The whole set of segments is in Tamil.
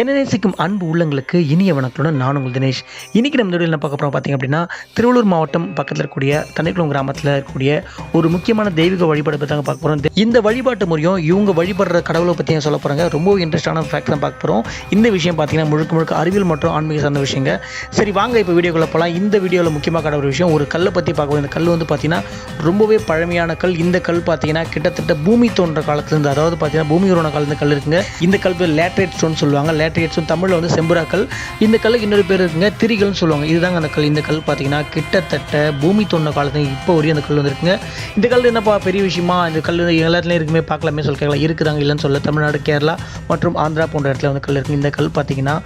என்ன நேசிக்கும் அன்பு உள்ளங்களுக்கு இனிய வணக்கத்துடன் நான் உங்கள் தினேஷ். இன்றைக்கி நம்ம வீடியோவில் என்ன பார்க்க போகிறோம் பார்த்தீங்க அப்படின்னா திருவள்ளூர் மாவட்டம் பக்கத்தில் இருக்கக்கூடிய தண்ணிக்குளம் கிராமத்தில் இருக்கக்கூடிய ஒரு முக்கியமான தெய்வீக வழிபாடு பற்றி தாங்க பார்க்க போகிறோம் இந்த வழிபாட்டு முறையும் இவங்க வழிபடுற கடவுளை பற்றி சொல்ல போகிறாங்க ரொம்ப இன்ட்ரெஸ்டான ஃபேக்ட் தான் பார்க்க போகிறோம் இந்த விஷயம் பார்த்தீங்கன்னா முழுக்க முழுக்க அறிவியல் மற்றும் ஆன்மீக சார்ந்த விஷயங்க. சரி வாங்க இப்போ வீடியோக்குள்ளே போகலாம் இந்த வீடியோவில் முக்கியமாக கடவுள் விஷயம் ஒரு கல்லை பற்றி பார்க்க இந்த கல் வந்து பார்த்திங்கன்னா ரொம்பவே பழமையான கல். இந்த கல் பார்த்தீங்கன்னா கிட்டத்தட்ட பூமி தோன்ற காலத்துலேருந்து அதாவது பார்த்தீங்கன்னா பூமி உருவான காலத்து கல் இருக்குங்க. இந்த கல் லேட்ரேட் ஸ்டோன் சொல்லுவாங்க. லேட்ரேட் தமிழில் வந்து செம்புராக்கல் இந்த கல்லுக்கு இன்னொரு பேர் இருக்குங்க திரிகள்னு சொல்லுவாங்க. இதுதாங்க அந்த கல். இந்த கல் பார்த்தீங்கன்னா கிட்டத்தட்ட பூமி தோன்ற காலத்துல இப்போ வரையும் அந்த கல் வந்துருக்குங்க இந்த கல் என்னப்பா பெரிய விஷயமா? இந்த கல் எல்லாத்துலேயும் இருக்குமே பார்க்கலாமே சொல்ல கேட்கலாம் இருக்குதாங்க இல்லைன்னு சொல்ல தமிழ்நாடு கேரளா மற்றும் ஆந்திரா போன்ற இடத்துல வந்து கல் இருக்குது இந்த கல் பார்த்தீங்கன்னா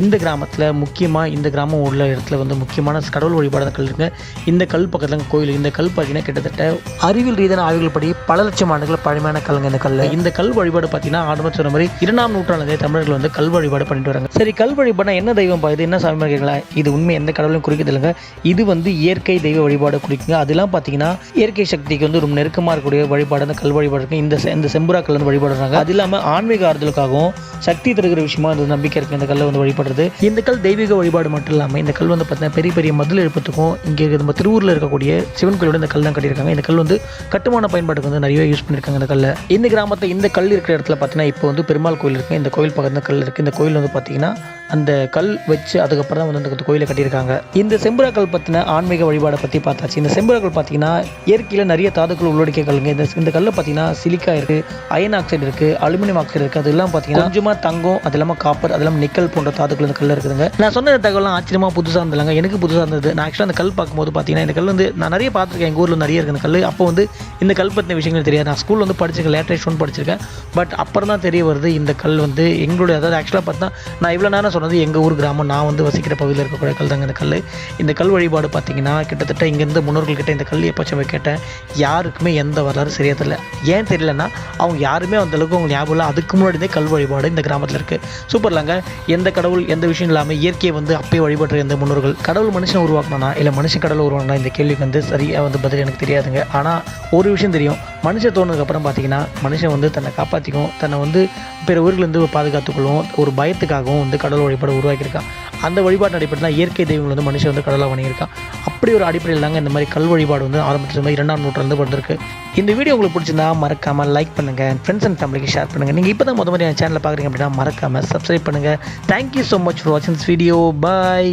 இந்த கிராமத்தில் முக்கியமாக இந்த கிராமம் உள்ள இடத்துல வந்து முக்கியமான கடவுள் வழிபாடு கல் இருக்குங்க. இந்த கல் பக்கத்தில் கோயில். இந்த கல் பார்த்தீங்கன்னா கிட்டத்தட்ட அறிவியல் ரீதியான ஆய்வுகள் படி பல லட்சம் ஆண்டுகள் பழமையான கல்லுங்க இந்த கல் இந்த கல் வழிபாடு பார்த்தீங்கன்னா ஆரம்பத்தில் சொன்ன மாதிரி இரண்டாம் நூற்றாண்டு தமிழர்கள் வந்து கல்வ வழிபாடு பண்ணிட்டு வராங்க. சரி கல் வழிபாடு என்ன தெய்வம் பா? இது என்ன சாமி கேட்கல இது உண்மை எந்த கடவுளும் குறிக்கிறது இல்லைங்க. இது வந்து இயற்கை தெய்வ வழிபாடு குறிக்குங்க. அதெல்லாம் பார்த்தீங்கன்னா இயற்கை சக்திக்கு வந்து ரொம்ப நெருக்கமாக இருக்கக்கூடிய வழிபாடு அந்த கல் வழிபாடு இந்த இந்த செம்புராக்கள் வந்து வழிபாடுறாங்க. அது இல்லாமல் ஆன்மீக ஆறுதலுக்காகவும் சக்தி தருகிற விஷயமா இந்த நம்பிக்கை இருக்கு. இந்த கல்லை வந்து வழிபடுறது. இந்த கல் தெய்வீக வழிபாடு மட்டும் இல்லாமல் இந்த கல் வந்து பார்த்தீங்கன்னா பெரிய பெரிய மதில் எழுப்பத்துக்கும் இங்கே நம்ம திருவூரில் இருக்கக்கூடிய சிவன் கோயிலோட இந்த கல் தான் கட்டியிருக்காங்க. இந்த கல் வந்து கட்டுமான பயன்பாட்டுக்கு வந்து நிறைய யூஸ் பண்ணியிருக்காங்க இந்த கல்லை. இந்த கிராமத்தில் இந்த கல் இருக்கிற இடத்துல பார்த்தீங்கன்னா இப்போ வந்து பெருமாள் கோயில் இருக்குது இந்த கோயில் பக்கத்தில் கல் இருக்குது இந்த கோயில் வந்து பார்த்தீங்கன்னா அந்த கல் வச்சு அதுக்கப்புறம் தான் வந்து அந்த கோயிலை கட்டியிருக்காங்க. இந்த செம்புரா கல் பற்றின ஆன்மீக வழிபாடை பற்றி பார்த்தாச்சு. இந்த செம்புரா கல் பார்த்தீங்கன்னா இயற்கையில் நிறைய தாதுக்கள் உள்ளடக்கிய கல்லுங்க. இந்த இந்த கல்லில் பார்த்தீங்கன்னா சிலிக்கா இருக்குது அயன் ஆக்சைடு இருக்குது அலுமினியம் ஆக்சைடு இருக்குது அது எல்லாம் பார்த்தீங்கன்னா கொஞ்சமாக தங்கம் அது இல்லாமல் காப்பர் அது இல்லாமல் நிக்கல் போன்ற தாதுக்கள் இந்த கல் இருக்குதுங்க. நான் சொன்ன தகவலாம் ஆச்சரியமாக புதுசாக இருந்தாங்க எனக்கு புதுசாக இருந்தது. நான் ஆக்சுவலாக அந்த கல் பார்க்கும்போது பார்த்தீங்கன்னா இந்த கல் வந்து நான் நிறைய பார்த்துருக்கேன். எங்கள் ஊரில் நிறைய இருக்குது இந்த கல் அப்போ வந்து இந்த கல் பற்றின விஷயங்கள் தெரியாது. நான் ஸ்கூலில் வந்து படிச்சிருக்கேன். லேட்டஸ்ட் ஒன் படிச்சிருக்கேன். பட் அப்புறம் தான் தெரிய வருது இந்த கல் வந்து எங்களுடைய அதாவது ஆக்சுவலாக பார்த்தா நான் இவ்வளோ நேரம் சொன்னது எங்கள் ஊர் கிராமம். நான் வந்து வசிக்கிற பகுதியில் இருக்கக்கூடிய கல் தாங்க இந்த கல் இந்த கல் வழிபாடு பார்த்தீங்கன்னா கிட்டத்தட்ட இங்கேருந்து முன்னோர்கள் கிட்ட இந்த கல் எப்போ கேட்டேன். யாருக்குமே எந்த வரலாறு சரியா தெரியல. ஏன் தெரியலன்னா அவங்க யாருமே அந்த அளவுக்கு அவங்க ஞாபகம் இல்லை. அதுக்கு முன்னாடி கல் வழிபாடு இந்த கிராமத்தில் இருக்குது சூப்பர்லாங்க எந்த கடவுள் எந்த விஷயம் இல்லாமல் இயற்கையை வந்து அப்பயே வழிபடுற எந்த முன்னோர்கள். கடவுள் மனுஷன் உருவாக்கினா இல்லை மனுஷன் கடவுள் உருவாக்கினா இந்த கேள்விக்கு வந்து சரியாக வந்து பதில் எனக்கு தெரியாதுங்க. ஆனால் ஒரு விஷயம் தெரியும். மனுஷன் தோணுதுக்கப்புறம் பார்த்தீங்கன்னா மனுஷன் வந்து தன்னை காப்பாற்றிக்கும் தன்னை வந்து பிற ஊர்லேருந்து பாதுகாத்துக்கொள்ளும். ஒரு பயத்துக்காகவும் வந்து கடவுள் வழிபாடு உருவாக்கியிருக்கான். அந்த வழிபாட்டு அடிப்படையில் தான் இயற்கை தெய்வங்கள் வந்து மனுஷன் வந்து கடலாக வணங்கியிருக்கான் அப்படி ஒரு அடிப்படையில் தாங்க இந்த மாதிரி கல் வழிபாடு வந்து ஆரம்பிச்சது. மாதிரி இரண்டாம் நூற்றாண்டு வந்திருக்கு. இந்த வீடியோ உங்களுக்கு பிடிச்சிருந்தா மறக்காமல் லைக் பண்ணுங்கள் ஃப்ரெண்ட்ஸ் அண்ட் ஃபேமிலிக்கு ஷேர் பண்ணுங்கள் நீங்கள் இப்போ தான் முத மாதிரி என் சேனலில் பார்க்குறீங்க அப்படின்னா மறக்காமல் சப்ஸ்கிரைப் பண்ணுங்கள் thank you so much for வாட்சிங் திஸ் வீடியோ பாய்